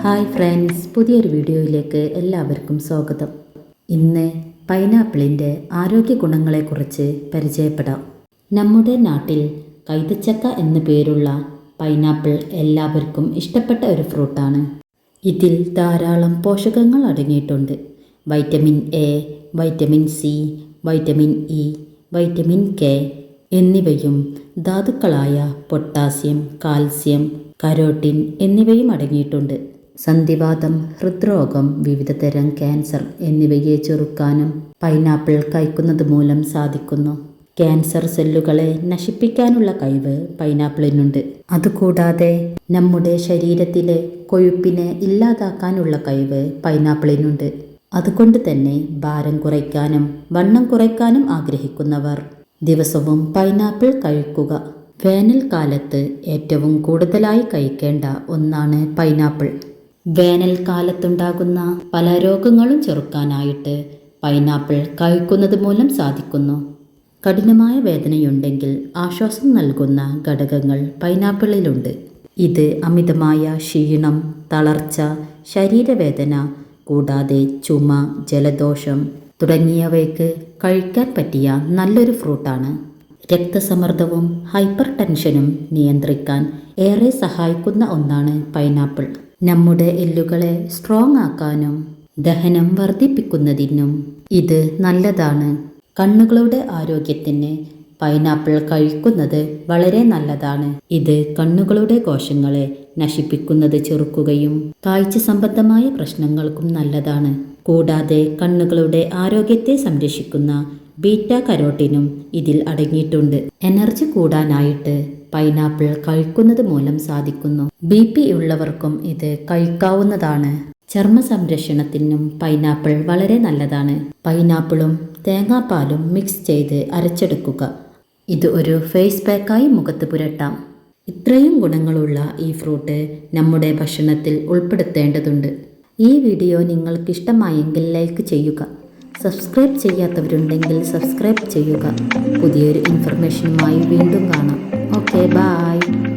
Hi friends പുതിയൊരു വീഡിയോയിലേക്ക് എല്ലാവർക്കും സ്വാഗതം. ഇന്ന് പൈനാപ്പിളിന്റെ ആരോഗ്യ ഗുണങ്ങളെക്കുറിച്ച് പരിചയപ്പെടാം. നമ്മുടെ നാട്ടിൽ കൈതച്ചക്ക എന്നു പേരുള്ള പൈനാപ്പിൾ എല്ലാവർക്കും ഇഷ്ടപ്പെട്ട ഒരു ഫ്രൂട്ടാണ്. ഇതിൽ ധാരാളം പോഷകങ്ങൾ അടങ്ങിയിട്ടുണ്ട്. Vitamin A vitamin C vitamin E vitamin K എന്നിവയും ധാതുക്കളായ പൊട്ടാസ്യം കാൽസ്യം കരോട്ടിൻ എന്നിവയും അടങ്ങിയിട്ടുണ്ട്. സന്ധിവാതം ഹൃദ്രോഗം വിവിധതരം ക്യാൻസർ എന്നിവയെ ചെറുക്കാനും പൈനാപ്പിൾ കഴിക്കുന്നത് മൂലം സാധിക്കുന്നു. ക്യാൻസർ സെല്ലുകളെ നശിപ്പിക്കാനുള്ള കഴിവ് പൈനാപ്പിളിനുണ്ട്. അതുകൂടാതെ നമ്മുടെ ശരീരത്തിലെ കൊഴുപ്പിനെ ഇല്ലാതാക്കാനുള്ള കഴിവ് പൈനാപ്പിളിനുണ്ട്. അതുകൊണ്ട് തന്നെ ഭാരം കുറയ്ക്കാനും വണ്ണം കുറയ്ക്കാനും ആഗ്രഹിക്കുന്നവർ ദിവസവും പൈനാപ്പിൾ കഴിക്കുക. വേനൽക്കാലത്ത് ഏറ്റവും കൂടുതലായി കഴിക്കേണ്ട ഒന്നാണ് പൈനാപ്പിൾ വേനൽക്കാലത്തുണ്ടാകുന്ന പല രോഗങ്ങളും ചെറുക്കാനായിട്ട് പൈനാപ്പിൾ കഴിക്കുന്നത് മൂലം സാധിക്കുന്നു. കഠിനമായ വേദനയുണ്ടെങ്കിൽ ആശ്വാസം നൽകുന്ന ഘടകങ്ങൾ പൈനാപ്പിളിലുണ്ട് ഇത് അമിതമായ ക്ഷീണം തളർച്ച ശരീരവേദന കൂടാതെ ചുമ ജലദോഷം തുടങ്ങിയവയ്ക്ക് കഴിക്കാൻ പറ്റിയ നല്ലൊരു ഫ്രൂട്ടാണ്. രക്തസമ്മർദ്ദവും ഹൈപ്പർ ടെൻഷനും നിയന്ത്രിക്കാൻ ഏറെ സഹായിക്കുന്ന ഒന്നാണ് പൈനാപ്പിൾ. നമ്മുടെ എല്ലുകളെ സ്ട്രോങ് ആക്കാനും ദഹനം വർദ്ധിപ്പിക്കുന്നതിനും ഇത് നല്ലതാണ്. കണ്ണുകളുടെ ആരോഗ്യത്തിന് പൈനാപ്പിൾ കഴിക്കുന്നത് വളരെ നല്ലതാണ്. ഇത് കണ്ണുകളുടെ കോശങ്ങളെ നശിപ്പിക്കുന്നത് ചെറുക്കുകയും കാഴ്ച സംബന്ധമായ പ്രശ്നങ്ങൾക്കും നല്ലതാണ്. കൂടാതെ കണ്ണുകളുടെ ആരോഗ്യത്തെ സംരക്ഷിക്കുന്ന ബീറ്റ കരോട്ടിനും ഇതിൽ അടങ്ങിയിട്ടുണ്ട്. എനർജി കൂടാനായിട്ട് പൈനാപ്പിൾ കഴിക്കുന്നത് മൂലം സാധിക്കുന്നു. ബി പി ഉള്ളവർക്കും ഇത് കഴിക്കാവുന്നതാണ്. ചർമ്മ സംരക്ഷണത്തിനും പൈനാപ്പിൾ വളരെ നല്ലതാണ്. പൈനാപ്പിളും തേങ്ങാപ്പാലും മിക്സ് ചെയ്ത് അരച്ചെടുക്കുക. ഇത് ഒരു ഫേസ് പാക്കായി മുഖത്ത് പുരട്ടാം. ഇത്രയും ഗുണങ്ങളുള്ള ഈ ഫ്രൂട്ട് നമ്മുടെ ഭക്ഷണത്തിൽ ഉൾപ്പെടുത്തേണ്ടതുണ്ട്. ഈ വീഡിയോ നിങ്ങൾക്ക് ഇഷ്ടമായെങ്കിൽ ലൈക്ക് ചെയ്യുക. സബ്സ്ക്രൈബ് ചെയ്യാത്തവരുണ്ടെങ്കിൽ സബ്സ്ക്രൈബ് ചെയ്യുക. പുതിയൊരു ഇൻഫർമേഷനുമായി വീണ്ടും കാണാം. Okay bye